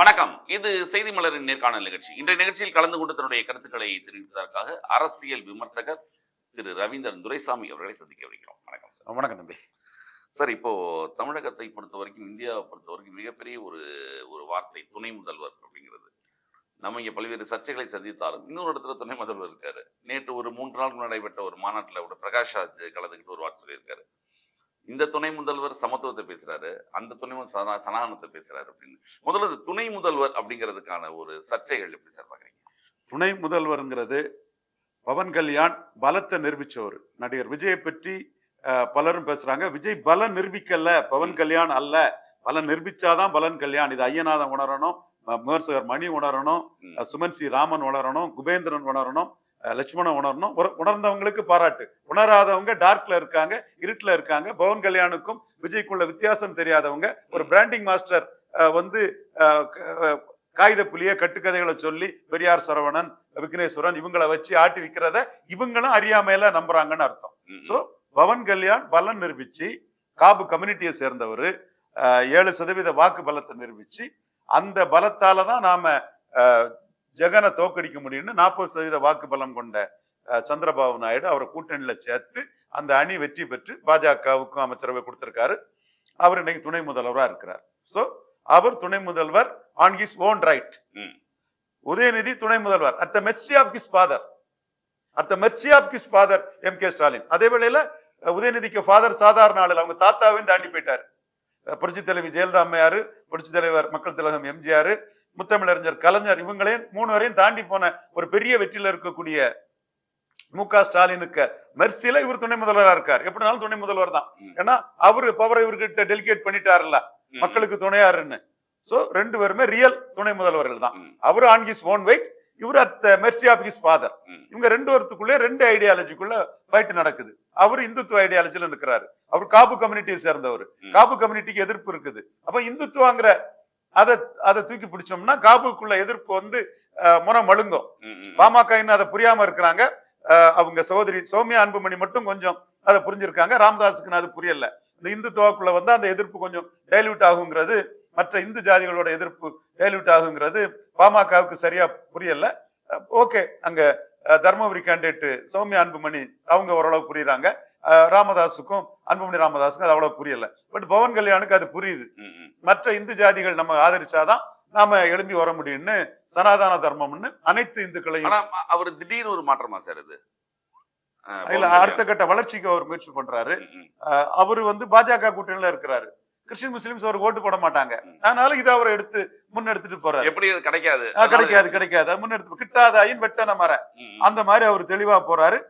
வணக்கம். இது செய்தி மலரின் நேர்காணல் நிகழ்ச்சி. இன்றைய நிகழ்ச்சியில் கலந்து கொண்டு தன்னுடைய கருத்துக்களை தெரிவிப்பதற்காக அரசியல் விமர்சகர் திரு ரவீந்திரன் துரைசாமி அவர்களை சந்திக்க வருகிறோம். வணக்கம் சார். வணக்கம் தம்பி. சார் இப்போ தமிழகத்தை பொறுத்த வரைக்கும் இந்தியாவை பொறுத்த வரைக்கும் மிகப்பெரிய ஒரு ஒரு வார்த்தை துணை முதல்வர் அப்படிங்கிறது. நம்ம இங்க பல்வேறு சர்ச்சைகளை சந்தித்தாலும் இன்னொரு இடத்துல துணை முதல்வர் இருக்காரு. நேற்று ஒரு மூன்று நாளுக்கு நடைபெற்ற ஒரு மாநாட்டில் ஒரு பிரகாஷ் ராஜ் கலந்துக்கிட்டு ஒரு வார்த்தை சொல்லியிருக்காரு. இந்த துணை முதல்வர் சமத்துவத்தை பேசுறாரு அந்த துணை முதல்வர் சனா- சனாதனத்தை பேசுறாரு அப்படின்னு. முதல்ல துணை முதல்வர் அப்படிங்கிறதுக்கான ஒரு சர்ச்சைகள் எப்படி சார் பாக்குறீங்க? துணை முதல்வருங்கிறது பவன் கல்யாண் பலத்தை நிரூபிச்சவர். நடிகர் விஜயை பற்றி அஹ், பலரும் பேசுறாங்க. விஜய் பலம் நிரூபிக்கல பவன் கல்யாண் அல்ல. பலம் நிரூபிச்சாதான் பலன் கல்யாண். இது ஐயநாதன் உணரணும் விமர்சகர் மணி உணரணும் சுமன் சி ராமன் உணரணும் குபேந்திரன் உணரணும். லட்சுமணன் உணரணும். உணர்ந்தவங்களுக்கு பாராட்டு. உணராதவங்க டார்க்ல இருக்காங்க இருட்டுல இருக்காங்க. பவன் கல்யாணுக்கும் விஜய்க்குள்ள வித்தியாசம் தெரியாதவங்க. ஒரு பிராண்டிங் மாஸ்டர் வந்து காகித புலிய கட்டுக்கதைகளை சொல்லி பெரியார் சரவணன் விக்னேஸ்வரன் இவங்களை வச்சு ஆட்டி விக்கிறத இவங்களும் அறியாமையில நம்புறாங்கன்னு அர்த்தம். சோ பவன் கல்யாண் பலம் நிரூபிச்சு காபு கம்யூனிட்டியை சேர்ந்தவர் ஏழு சதவீத வாக்கு பலத்தை நிரூபிச்சு அந்த பலத்தால தான் நாம ஜெகனை தோக்கடிக்க முடியும்னு நாற்பது சதவீத வாக்கு பலம் கொண்ட சந்திரபாபு நாயுடு அவரை கூட்டணியில சேர்த்து அந்த அணி வெற்றி பெற்று பாஜகவுக்கும் அமைச்சரவை கொடுத்திருக்காரு. அவர் இன்னைக்கு துணை முதல்வரா இருக்கிறார். சோ அவர் துணை முதல்வர் on his own right. Udhayanidhi துணை முதல்வர் at the mercy of his father at the mercy of his father M K Stalin அதே வேளையில உதயநிதிக்கு ஃபாதர் சாதாரண ஆளு அவங்க தாத்தாவையும் தாண்டி போயிட்டாரு. அஹ், புரட்சித் தலைவி ஜெயலலிதா அம்மையாரு புரட்சித் தலைவர் மக்கள் திலகம் எம்ஜிஆர் முத்தமிழறிஞர் கலைஞர் இவங்களையும் மூணு வரையும் தாண்டி போன ஒரு பெரிய வெற்றியில இருக்கக்கூடிய மு க ஸ்டாலினுக்கு மெர்சில இவர் துணை முதல்வரா இருக்கார் எப்படினாலும் துணை முதல்வர் தான். ஏன்னா அவரு பவரை இவர்கிட்ட டெலிகேட் பண்ணிட்டாருல்ல. மக்களுக்கு துணையாருன்னு சோ ரெண்டு பேருமே ரியல் துணை முதல்வர்கள் தான். அவர் ஆன் ஹிஸ் ஓன் வெயிட் இவர் at mercy of his father. இவங்க ரெண்டு வருத்துக்குள்ளே ரெண்டு ஐடியாலஜிக்குள்ள ஃபைட் நடக்குது அவர் இந்துத்துவ ஐடியாலஜில நிற்கிறாரு அவர் காபு கம்யூனிட்டியை சேர்ந்தவர் ம். காபு கம்யூனிட்டிக்கு எதிர்ப்பு இருக்குது அப்ப இந்துத்துவாங்கிற அதை அதை தூக்கி பிடிச்சோம்னா காபுக்குள்ள எதிர்ப்பு வந்து முறை மழுங்கும். பாமக இன்னும் அதை புரியாம இருக்கிறாங்க. அவங்க சகோதரி சௌமியா அன்புமணி மட்டும் கொஞ்சம் அதை புரிஞ்சிருக்காங்க. ராமதாஸுக்கு அது புரியல. இந்த இந்துத்துவாக்குள்ள வந்து அந்த எதிர்ப்பு கொஞ்சம் டைல்யூட் ஆகுங்கிறது மற்ற இந்து ஜாதிகளோட எதிர்ப்பு டைல்யூட் ஆகுங்கிறது பாமகவுக்கு சரியா புரியல. ஓகே. அங்க தர்மபுரி கேண்டேட் சௌமியா அன்புமணி அவங்க ஓரளவு புரியுறாங்க. ராமதாஸுக்கும் அன்புமணி ராமதாஸுக்கும் அது அவ்வளவு புரியல. பட் பவன் கல்யாணுக்கு அது புரியுது. மற்ற இந்து ஜாதிகள் நம்ம ஆதரிச்சாதான் நாம எழும்பி வர முடியும்னு சனாதன தர்மம்னு அனைத்து இந்துக்களையும் அவர் திடீர்னு ஒரு மாற்றமா சார் இது? இல்ல அடுத்த கட்ட வளர்ச்சிக்கு அவர் முயற்சி பண்றாரு. அவரு வந்து பாஜக கூட்டணியில இருக்கிறாரு. கிறிஸ்டின் முஸ்லிம்ஸ் அவருக்கு ஓட்டு போட மாட்டாங்க. அதனால இதை அவரை எடுத்து முன்னெடுத்துட்டு போறாரு. எப்படி கிடைக்காது? கிடைக்காது கிடைக்காது. முன்னெடுத்து கிட்டாத ஐன் வெட்டன மர. அந்த மாதிரி அவர் தெளிவா போறாரு.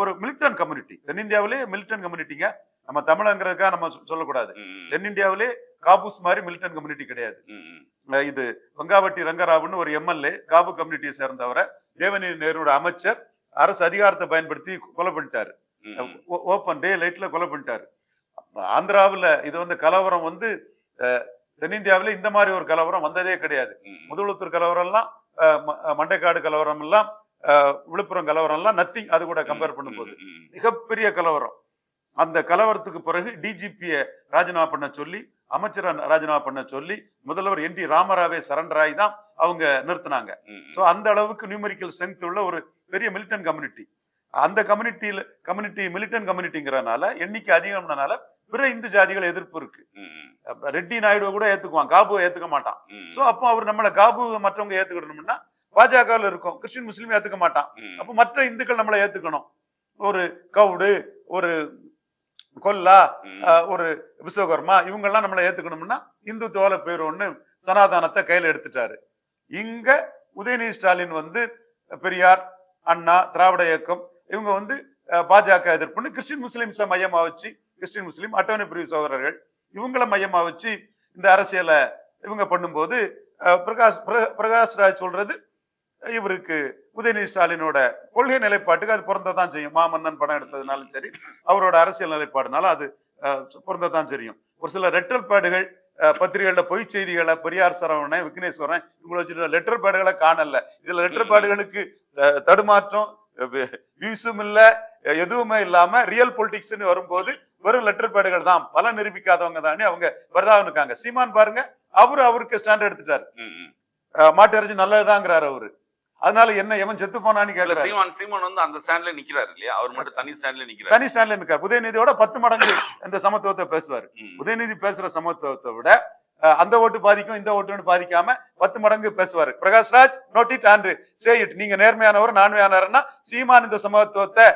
ஒரு மிலிட்டன் கம்யூனிட்டி தென்னிந்தியாவிலே மிலிட்டன் கம்யூனிட்டிங்க நம்ம தமிழங்கிறதுக்காக நம்ம சொல்லக்கூடாது. தென்னிந்தியாவிலே காபூஸ் மாதிரி மிலிட்டன் கம்யூனிட்டி கிடையாது. இது வெங்காவட்டி ரங்கராவுன்னு ஒரு எம்எல்ஏ காபு கம்யூனிட்டியை சேர்ந்தவரை தேவநீதி நேருவோட அமைச்சர் அரசு அதிகாரத்தை பயன்படுத்தி கொலை பண்ணிட்டாரு. ஓப்பன் டே லைட்ல கொலை பண்ணிட்டாரு. ஆந்திராவுல இது வந்து கலவரம் வந்து தென்னிந்தியாவில இந்த மாதிரி ஒரு கலவரம் வந்ததே கிடையாது. முதலுத்தூர் கலவரம் எல்லாம் மண்டைக்காடு கலவரம் எல்லாம் விழுப்புரம் கலவரம் எல்லாம் நத்திங் அது கூட கம்பேர் பண்ணும்போது. மிகப்பெரிய கலவரம். அந்த கலவரத்துக்கு பிறகு டிஜிபியை ராஜினாமா பண்ண சொல்லி அமைச்சரை ராஜினாமா பண்ண சொல்லி முதல்வர் என் டி ராமராவே சரண்டர் ஆகி தான் அவங்க நிறுத்தினாங்க. ஸோ அந்த அளவுக்கு நியூமெரிக்கல் ஸ்ட்ரென்த் உள்ள ஒரு பெரிய மிலிட்டன் கம்யூனிட்டி அந்த கம்யூனிட்டியில கம்யூனிட்டி மிலிட்டன் கம்யூனிட்டிங்கிறனால எண்ணிக்கை அதிகம்னால பிற இந்து ஜாதிகள் எதிர்ப்பு இருக்கு. ரெட்டி நாயுடுவை கூட ஏத்துக்குவான் காபுவை ஏத்துக்க மாட்டான். சோ அப்போ அவர் நம்மள காபு மற்றவங்க ஏத்துக்கிடணும்னா பாஜகவில் இருக்கும். கிறிஸ்டின் முஸ்லீம் ஏத்துக்க மாட்டான். அப்ப மற்ற இந்துக்கள் நம்மளை ஏத்துக்கணும். ஒரு கவுடு ஒரு கொல்லா ஒரு விஸ்வகர்மா இவங்கெல்லாம் நம்மளை ஏத்துக்கணும்னா இந்துத்துவால ஒண்ணு சனாதனத்தை கையில எடுத்துட்டாரு. இங்க உதயநிதி ஸ்டாலின் வந்து பெரியார் அண்ணா திராவிட இயக்கம் இவங்க வந்து பாஜக எதிர்ப்புன்னு கிறிஸ்டின் முஸ்லிம்ஸை மையமா வச்சு கிறிஸ்டின் முஸ்லீம் அட்டவணை பிரிவு சகோதரர்கள் இவங்களை மையமா வச்சு இந்த அரசியலை இவங்க பண்ணும்போது பிரகாஷ் பிர- பிரகாஷ் ராஜ் சொல்றது இவருக்கு உதயநிதி ஸ்டாலினோட கொள்கை நிலைப்பாட்டுக்கு அது பொருந்ததான் செய்யும். மாமன்னன் படம் எடுத்ததுனாலும் சரி அவரோட அரசியல் நிலைப்பாடுனால அது அஹ், பொருந்ததான் தெரியும். ஒரு சில ரெட்டல் பேடுகள் பத்திரிகைகள்ல பொய் செய்திகளை பெரியார் சரவணன் விக்னேஸ்வரன் இவங்களை வச்சுட்டு லெட்டர் பேடுகளை காணல. இதுல லெட்டர் பேடுகளுக்கு தடுமாற்றம் வியூஸும் இல்ல எதுவுமே இல்லாம ரியல் பொலிட்டிக்ஸ்னு வரும்போது வெறும் லெட்டர் பேடுகள் தான். பல நிரூபிக்காதவங்க தானே அவங்க பிரதாபம் இருக்காங்க. சீமான் பாருங்க அவரு அவருக்கு ஸ்டாண்ட் எடுத்துட்டாரு. மாட்டு இறைச்சி நல்லதுதாங்கிறாரு அவரு. அதனால என்ன எவன் செத்து போனான்னு கேக்குறாரு சீமான் சீமான் வந்து அந்த ஸ்டாண்ட்ல நிக்கிறாரு இல்லையா? அவர் மட்டும் தனி ஸ்டாண்ட்ல நிக்கிறாரு. தனி ஸ்டாண்ட்ல இருக்காரு உதயநிதியோட பத்து மடங்கு இந்த சமத்துவத்தை பேசுவாரு. உதயநிதி பேசுற சமத்துவத்தை விட அந்த ஓட்டு பாதிக்கும் இந்த ஓட்டுன்னு பாதிக்காம பத்து மடங்கு பேசுவாரு. Prakash Raj note it and say it நீங்க நேர்மையானவர் நான்மையானவர்னா சீமான் இந்த சமத்துவத்தை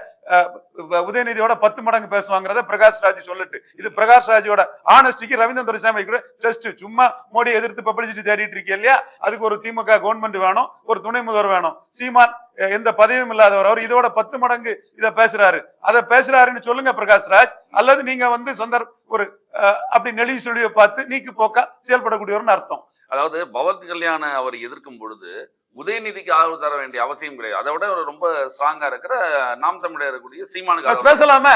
உதயநிதியோட பத்து மடங்கு பேசுவாங்கிறத பிரகாஷ்ராஜ் சொல்லிட்டு. இது பிரகாஷ்ராஜோட ஆனஸ்டிக்கு ரவீந்திரன் துரைசாமி கூட டெஸ்ட் சும்மா மோடி எதிர்த்து பப்ளிசிட்டி தேடிட்டு இருக்கே இல்லையா? அதுக்கு ஒரு திமுக கவர்மெண்ட் வேணும் ஒரு துணை முதல்வர் வேணும். சீமான் எந்த பதவியும் இல்லாதவர். அவர் இதோட பத்து மடங்கு இதை பேசுறாரு. அதை பேசுறாருன்னு சொல்லுங்க பிரகாஷ் ராஜ். அல்லது நீங்க வந்து சொந்த ஒரு அப்படி நெளிவு சொல்லியை பார்த்து நீக்கு போக்கா செயல்படக்கூடியவர்னு அர்த்தம். அதாவது பவன் கல்யாண அவர் எதிர்க்கும் பொழுது உதயநிதிக்கு ஆதரவு தர வேண்டிய அவசியம் கிடையாது. அதை விட ரொம்ப ஸ்ட்ராங்கா இருக்கிற நாம் தமிழர் இருக்கக்கூடிய சீமானுக்கு பேசலாமே?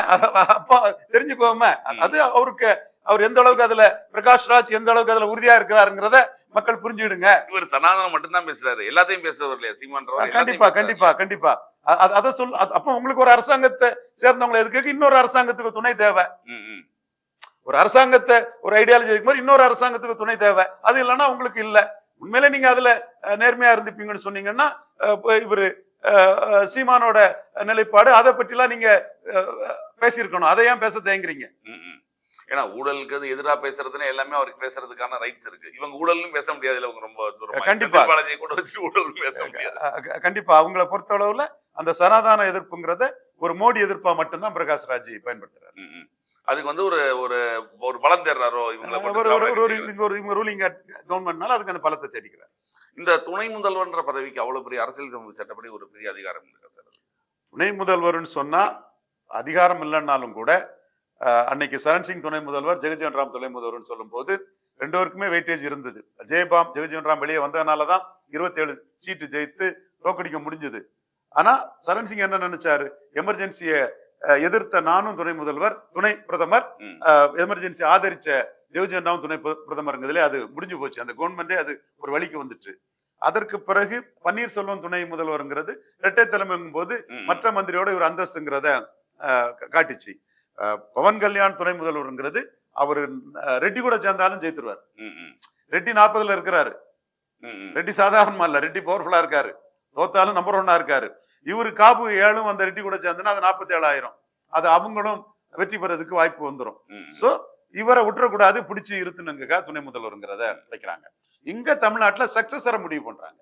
அப்போ தெரிஞ்சுக்கோமே. அது அவருக்கு அவர் எந்த அளவுக்கு அதுல பிரகாஷ் ராஜ் எந்த அளவுக்கு அதுல உறுதியா இருக்கிறாருங்கிறத மக்கள் புரிஞ்சுடுங்க இவர் சனாதனம் மட்டும்தான் பேசுறாரு. எல்லாத்தையும் பேசுறவர் இல்லையா? சீமான்றவர் கண்டிப்பா கண்டிப்பா கண்டிப்பா. அத சொல் அப்ப உங்களுக்கு ஒரு அரசாங்கத்தை சேர்ந்தவங்களை எதுக்கு? இன்னொரு அரசாங்கத்துக்கு துணை தேவை? ஒரு அரசாங்கத்தை ஒரு ஐடியாலஜி இருக்கும்போது இன்னொரு அரசாங்கத்துக்கு துணை தேவை. அது இல்லைன்னா உங்களுக்கு இல்ல. உண்மையில நீங்க அதுல நேர்மையா இருந்துப்பீங்கன்னு சொன்னீங்கன்னா இவரு சீமானோட நிலைப்பாடு அதை பற்றிலாம் நீங்க பேசியிருக்கணும். அதை ஏன் பேச தேங்குறீங்க ஏன்னா ஊழலுக்கு அது எதிராக பேசுறதுன்னு எல்லாமே அவருக்கு பேசுறதுக்கான ரைட்ஸ் இருக்கு. இவங்க ஊழலும் பேச முடியாது இவங்க ரொம்ப தூரமா. கண்டிப்பா. பாலாஜியை கூட வச்சு ஊழலும் பேச முடியாது. கண்டிப்பா. அவங்கள பொறுத்தளவுல அந்த சனாதான எதிர்ப்புங்கிறத ஒரு மோடி எதிர்ப்பா மட்டும்தான் பிரகாஷ் ராஜ் பயன்படுத்துறாரு. அதுக்கு வந்து ஒரு ஒரு ஒரு பலம் தேடுறாரோ. இவங்க ரூலிங் கவர்மெண்ட்னால அதுக்கு அந்த பலத்தை தேடிக்கிறார். இந்த துணை முதல்வர்ன்ற பதவிக்கு அவ்வளவு பெரிய அரசியல் சட்டப்படி ஒரு பெரிய அதிகாரம் இருக்கா சார் துணை முதல்வர்னு சொன்னா அதிகாரம் இல்லைன்னாலும் கூட அன்னைக்கு சரண் சிங் துணை முதல்வர் ஜெகஜீவன் ராம் துணை முதல்வர்னு சொல்லும்போது ரெண்டு பேருக்குமே வெயிட்டேஜ் இருந்தது. ஜெயபாம் ஜெகஜீவன் ராம் வெளியே வந்ததுனால தான் இருபத்தேழு சீட்டு ஜெயித்து தோக்கடிக்க முடிஞ்சது. ஆனா சரண் சிங் என்ன நினைச்சாரு? எமர்ஜென்சியை எதிர்த்த நானும் துணை முதல்வர் துணை பிரதமர். எமர்ஜென்சி ஆதரிச்ச ராம் துணை பிர- பிரதமருங்கிறதுலே அது முடிஞ்சு போச்சு அந்த கவர்மெண்டே அது ஒரு வழிக்கு வந்துட்டு அதற்கு பிறகு பன்னீர்செல்வம் துணை முதல்வருங்கிறது இரட்டை தலைமைங்கும் போது. மற்ற மந்திரியோட இவர் அந்தஸ்துங்கிறத காட்டுச்சு பவன் கல்யாண் துணை முதல்வருங்கிறது அவர் ரெட்டி கூட சேர்ந்தாலும் ஜெயித்துருவார். ரெட்டி நாற்பதுல இருக்கிறாரு. ரெட்டி சாதாரணமா இல்ல ரெட்டி பவர்ஃபுல்லா இருக்காரு தோத்தாலும் நம்பர் ஒன்னா இருக்காரு இவரு காபு ஏழும் அந்த ரெட்டி கூட சேர்ந்துன்னா அது நாற்பத்தி ஏழாயிரம் அது அவங்களும் வெற்றி பெறதுக்கு வாய்ப்பு வந்துடும். சோ இவரை விட்டுறக்கூடாது பிடிச்சு இருத்துனுங்க துணை முதல்வருங்கிறத வைக்கிறாங்க இங்க தமிழ்நாட்டுல சக்சஸரை முடிவு பண்றாங்க.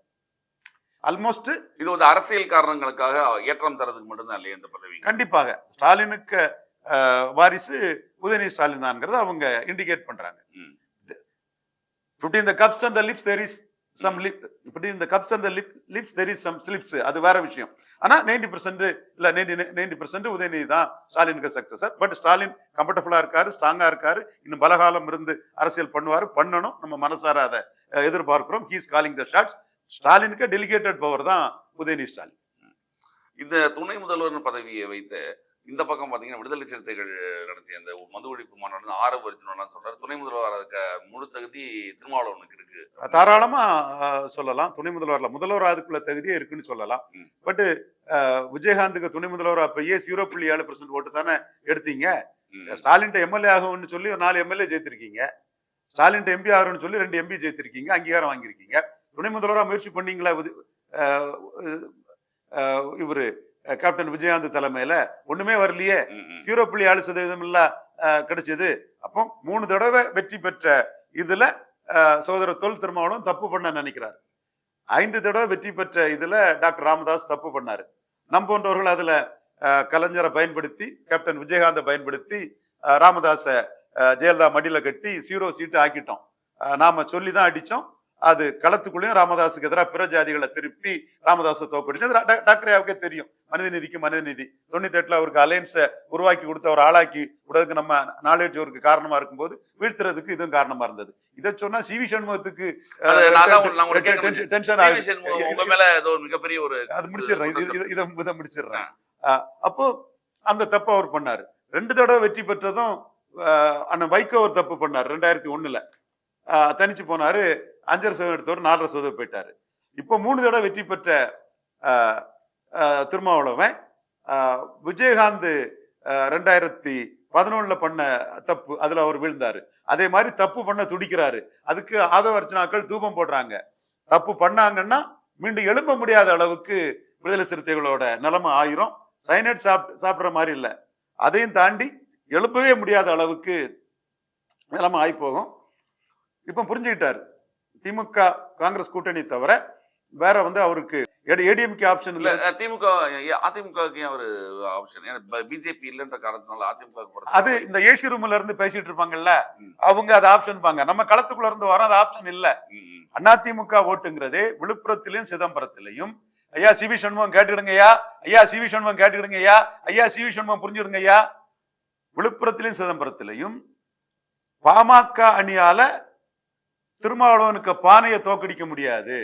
ஆல்மோஸ்ட் இது வந்து அரசியல் காரணங்களுக்காக ஏற்றம் தரதுக்கு மட்டும்தான் இல்லையா இந்த பதவி? கண்டிப்பாக. ஸ்டாலினுக்கு வாரிசு உதயநிதி ஸ்டாலின் தான்ங்கிறத அவங்க இண்டிகேட் பண்றாங்க. ம். between the cups and the lips there some lip இப்படி இந்த கப்ஸ் அந்த lip lips there is some slips அது வேற விஷயம். ஆனா நைன்டி பர்சன்ட் இல்ல நைன்டி நைன்டி பர்சன்ட் உதயநிதி தான் ஸ்டாலினுக்கு சக்சஸர் பட் ஸ்டாலின் கம்ஃபர்டபுளா இருக்காரு ஸ்ட்ராங்கா இருக்காரு. இன்னும் பலகாலம் இருந்து அரசியல் பண்ணுவாரு. பண்ணணும் நம்ம மனசார அதை எதிர்பார்க்கிறோம். ஹீஸ் காலிங் த ஷார்ட்ஸ் ஸ்டாலினுக்கு டெலிகேட்டட் பவர் தான் உதயநிதி ஸ்டாலின். இந்த துணை முதல்வர் பதவியை வைத்து இந்த பக்கம் பாத்தீங்கன்னா விடுதலை சிறுத்தைகள் நடத்திய அந்த மது ஒழிப்பு மாநாடு ஆரவ அர்ஜுனா சொல்றாரு. துணை முதல்வர் இருக்க முழு தகுதி திருமாவளவனுக்கு இருக்கு. தாராளமா சொல்லலாம். துணை முதல்வர்ல முதல்வர் அதுக்குள்ள தகுதியே இருக்குன்னு சொல்லலாம். பட் விஜயகாந்துக்கு துணை முதல்வர் அப்ப ஏ ஜீரோ புள்ளி ஏழு பர்சன்ட் ஓட்டு தானே எடுத்தீங்க. ஸ்டாலின் எம்எல்ஏ ஆகும்னு சொல்லி ஒரு நாலு எம்எல்ஏ ஜெயித்திருக்கீங்க. ஸ்டாலின் எம்பி ஆகணும்னு சொல்லி ரெண்டு எம்பி ஜெயித்திருக்கீங்க. அங்கீகாரம் வாங்கியிருக்கீங்க. துணை முதல்வரா முயற்சி பண்ணீங்களா? இவரு கேப்டன் விஜயகாந்த் தலைமையில ஒண்ணுமே வரலையே. ஜீரோ புள்ளி ஏழு சதவீதம் இல்ல கிடைச்சது. அப்போ மூணு தடவை வெற்றி பெற்ற இதுல சகோதரர் தொல் திருமாவளவன் தப்பு பண்ண நினைக்கிறார். ஐந்து தடவை வெற்றி பெற்ற இதுல டாக்டர் ராமதாஸ் தப்பு பண்ணாரு. நம் போன்றவர்கள் அதுல கலைஞரை பயன்படுத்தி கேப்டன் விஜயகாந்தை பயன்படுத்தி ராமதாஸை ஜெயலலிதா மடியில கட்டி ஜீரோ சீட்டு ஆக்கிட்டோம். நாம சொல்லி தான் அடிச்சோம். அது களத்துக்குள்ளேயும் ராமதாஸுக்கு எதிராக பிற ஜாதிகளை திருப்பி ராமதாஸை தோக்கடிச்சு அது டாக்டர் ஐயாவுக்கே தெரியும். மனிதநீதிக்கு மனிதநீதி தொண்ணூத்தி எட்டுல அவருக்கு அலையன்ஸை உருவாக்கி கொடுத்து அவர் ஆளாக்கி விடுறதுக்கு நம்ம நாலேஜ் அவருக்கு காரணமா இருக்கும்போது வீழ்த்துறதுக்கு இதுவும் காரணமா இருந்தது. இதை சொன்னா சி வி சண்முகத்துக்கு மிகப்பெரிய ஒரு அது முடிச்சிடுறேன். இது இது- முடிச்சிடுறேன். அப்போ அந்த தப்பு அவர் பண்ணாரு. ரெண்டு தடவை வெற்றி பெற்றதும் அண்ணன் வைகோ ஒரு தப்பு பண்ணாரு ரெண்டாயிரத்தி ஒண்ணுல. தனிச்சு போனார். அஞ்சரை சதவீதம் எடுத்தவர் நாலரை சதவீதம் போயிட்டார். இப்போ மூணு தடவை வெற்றி பெற்ற திருமாவளவன் விஜயகாந்த் ரெண்டாயிரத்தி பதினொன்றில் பண்ண தப்பு அதில் அவர் விழுந்தார். அதே மாதிரி தப்பு பண்ண துடிக்கிறாரு. அதுக்கு ஆதவ அர்ச்சனாக்கள் தூபம் போடுறாங்க. தப்பு பண்ணாங்கன்னா மீண்டும் எழும்ப முடியாத அளவுக்கு விடுதலை சிறுத்தைகளோட நிலைமை ஆயிரும். சைனட் சாப்பிட்டு சாப்பிட்ற மாதிரி இல்லை. அதையும் தாண்டி எழுப்பவே முடியாத அளவுக்கு நிலைமை ஆகி போகும் இப்போ புரிஞ்சுக்கிட்டாரு. திமுக காங்கிரஸ் கூட்டணி தவிர வேற வந்து அவருக்கு ஏடிஎம்கே ஆப்ஷன் இல்ல திமுக அதிமுகவுக்கு ஒரு ஆப்ஷன் பிஜேபி இல்லைன்ற காரணத்தினால அதிமுக அது இந்த ஏசி ரூம்ல இருந்து பேசிட்டு இருப்பாங்கல்ல. அவங்க அது ஆப்ஷன் பாங்க. நம்ம களத்துக்குள்ள இருந்து வரோம் அது ஆப்ஷன் இல்ல. அதிமுக ஓட்டுங்கிறது விழுப்புரத்திலையும் சிதம்பரத்திலையும். ஐயா சிவி சண்முகம் கேட்டுக்கிடுங்க ஐயா. ஐயா சிவி சண்முகம் கேட்டுக்கிடுங்க ஐயா. ஐயா சிவி சண்முகம் புரிஞ்சுடுங்க ஐயா. விழுப்புரத்திலையும் சிதம்பரத்திலையும் பாமக அணியால திருமாவளவனுக்கு பானையை தோக்கடிக்க முடியாது.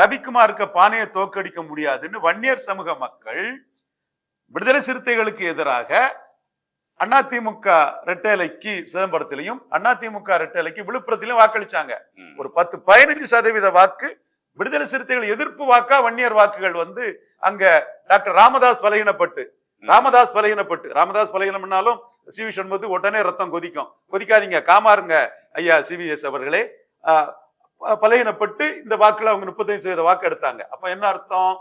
ரவிக்குமாருக்கு பானையை தோக்கடிக்க முடியாதுன்னு வன்னியர் சமூக மக்கள் விடுதலை சிறுத்தைகளுக்கு எதிராக அதிமுக ரெட்டேலைக்கு சிதம்பரத்திலையும் அதிமுக ரெட்டேலைக்கு விழுப்புரத்திலையும் வாக்களிச்சாங்க. ஒரு பத்து பதினஞ்சு சதவீத வாக்கு விடுதலை சிறுத்தைகள் எதிர்ப்பு வாக்கா வன்னியர் வாக்குகள் வந்து அங்க டாக்டர் ராமதாஸ் பலகீனப்பட்டு ராமதாஸ் பலகீனப்பட்டு. ராமதாஸ் பலகீனம்னாலும் சிவி சண்முகத்து உடனே ரத்தம் கொதிக்கும். கொதிக்காதீங்க காமாருங்க ஐயா சிவிஎஸ் அவர்களே. ஆஹ், ப- பலகீனப்பட்டு இந்த வாக்குல அவங்க முப்பத்தைந்து சதவீத வாக்கு எடுத்தாங்க. அப்ப என்ன அர்த்தம்?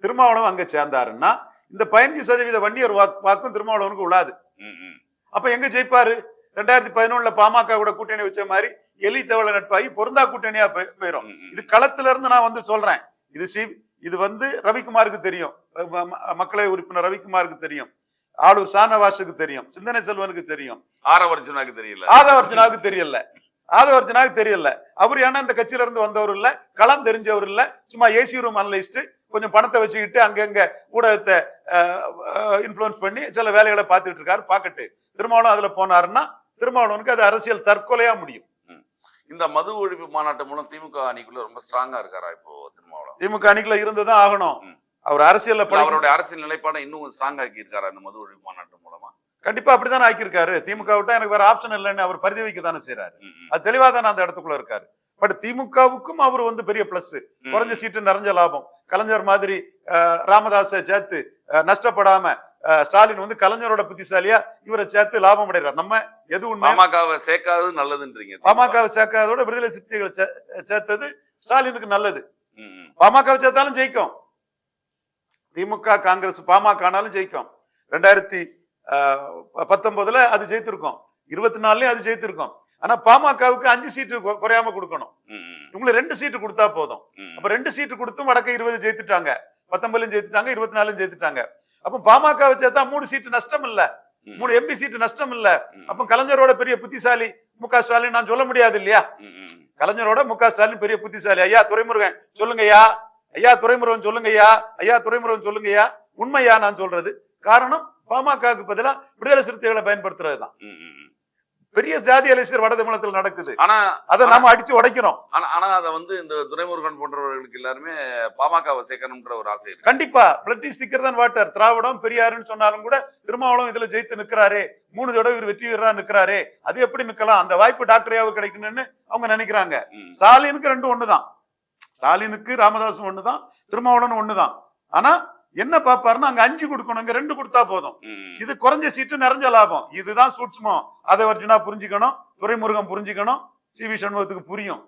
திருமாவளவன் அங்க சேர்ந்தாருன்னா இந்த பதினஞ்சு சதவீத வன்னியர் வாக்கு வாக்கும் திருமாவளவனுக்கு விழாது அப்ப எங்க ஜெயிப்பாரு? ரெண்டாயிரத்தி பதினொன்னுல பாமக கூட கூட்டணி வச்ச மாதிரி எலி தவள நட்பாகி பொருந்தா கூட்டணியா போய்- போயிரும். இது களத்துல இருந்து நான் வந்து சொல்றேன். இது சி இது வந்து ரவிக்குமாருக்கு தெரியும். மக்களவை உறுப்பினர் ரவிக்குமாருக்கு தெரியும். ஆளூர் ஷானவாஸுக்கு தெரியும். சிந்தனை செல்வனுக்கு தெரியும். ஆரவர்ஜுனாக்கு தெரியல. ஆதவர்ஜனாவுக்கு தெரியல. ஆதவர்ஜனாவுக்கு தெரியல. அவர் ஏன்னா இந்த கட்சியில இருந்து வந்தவர் இல்ல களம் தெரிஞ்சவர் இல்ல சும்மா ஏசி ரூம் அனலிஸ்ட் கொஞ்சம் பணத்தை வச்சுக்கிட்டு அங்கங்க ஊடகத்தை இன்ஃப்ளூயன்ஸ் பண்ணி சில வேலைகளை பார்த்துட்டு இருக்காரு பாக்கட்டு திருமாவளவன் அதுல போனாருன்னா திருமாவளவனுக்கு அது அரசியல் தற்கொலையா முடியும். இந்த மது ஒழிப்பு மாநாட்டு மூலம் திமுக அணிக்குள்ள ரொம்ப ஸ்ட்ராங்கா இருக்காரா இப்போ திருமாவளவன்? திமுக அணிக்குள்ள இருந்துதான் ஆகணும். அவர் பழகி அவருடைய அரசியல் நிலைப்பாடை இன்னும் ஸ்ட்ராங் ஆக்கி இருக்காரா இந்த மது ஒழிப்பு மாநாட்டு கண்டிப்பா அப்படித்தானே ஆக்கியிருக்காரு. திமுக விட்டா எனக்கு வேற ஆப்ஷன் இல்லைன்னு அவர் பரிதி வைக்க தானே செய்யறாரு. அது தெளிவா தானே அந்த இடத்துக்குள்ள இருக்காரு. பட் திமுகவுக்கும் அவர் வந்து பெரிய பிளஸ் குறைஞ்ச சீட்டு நிறைஞ்ச லாபம். கலைஞர் மாதிரி அஹ், ராமதாஸை சேர்த்து நஷ்டப்படாம ஸ்டாலின் வந்து கலைஞரோட புத்திசாலியா இவரை சேர்த்து லாபம் அடைகிறார் நம்ம எது உண்மை பாமகவை சேர்க்காதது நல்லதுன்றீங்க. பாமகவை சேர்க்காதோட விடுதலை சிறுத்தைகளை சேர்த்தது ஸ்டாலினுக்கு நல்லது. பாமகவை சேர்த்தாலும் ஜெயிக்கும். திமுக காங்கிரஸ் பாமகனாலும் ஜெயிக்கும். ரெண்டாயிரத்தி பத்தொன்பதுல அது ஜெயித்திருக்கும். இருபத்தி நாலுலயும் அது ஜெயித்திருக்கும். ஆனா பாமகவுக்கு அஞ்சு சீட்டு குறையாம கொடுக்கணும். இவங்களுக்கு ரெண்டு சீட்டு கொடுத்தா போதும். அப்ப ரெண்டு சீட்டு கொடுத்தும் வடக்க இருபது ஜெயித்துட்டாங்க. பத்தொன்பதுலயும் ஜெயித்துட்டாங்க இருபத்தி நாலும் ஜெயித்துட்டாங்க. அப்ப பாமக சேர்த்தா மூணு சீட்டு நஷ்டம் இல்ல. மூணு எம்பி சீட்டு நஷ்டம் இல்ல. அப்ப கலைஞரோட பெரிய புத்திசாலி மு க ஸ்டாலின் நான் சொல்ல முடியாது இல்லையா. கலைஞரோட மு க ஸ்டாலின் பெரிய புத்திசாலி. ஐயா துரைமுருகன் சொல்லுங்க ஐயா ஐயா துரைமுருகன் சொல்லுங்க ஐயா ஐயா துரைமுருகன் சொல்லுங்க ஐயா உண்மையா நான் சொல்றது. காரணம் பாமகவுக்கு பதிலா விடுதலை சிறுத்தைகளை ம், ம். பெரிய ஜாதி அலைசர் வட நடக்குது. ஆனா அதை நாம அடிச்சு உடைக்கிறோம். ஆனா ஆனா அதை வந்து இந்த துரைமுருகன் போன்றவர்களுக்கு எல்லாருமே பாமகவை சேர்க்கணும்ன்ற ஒரு ஆசை கண்டிப்பா. பிளட் இஸ் திக்கர் தான் வாட்டர். திராவிடம் பெரியாருன்னு சொன்னாலும் கூட திருமாவளவன் இதுல ஜெயித்து நிக்கிறாரே. மூணு தடவை இவர் வெற்றி வீரரா நிக்கிறாரே. அது எப்படி நிக்கலாம்? அந்த வாய்ப்பு டாக்டரையாவது கிடைக்கணும்னு அவங்க நினைக்கிறாங்க. ஸ்டாலினுக்கு ரெண்டும் ஒண்ணுதான். ஸ்டாலினுக்கு ராமதாசும் ஒண்ணுதான். திருமாவளவன் ஒண்ணுதான். ஆனா என்ன பாப்பாருன்னா அங்க அஞ்சு கொடுக்கணும் இங்க ரெண்டு கொடுத்தா போதும். இது குறைஞ்ச சீட்டு நிறைஞ்ச லாபம். இதுதான் சூட்சமம். அதை அர்ஜுனா புரிஞ்சுக்கணும் துரைமுருகன் புரிஞ்சுக்கணும் சி வி சண்முகத்துக்கு புரியும்.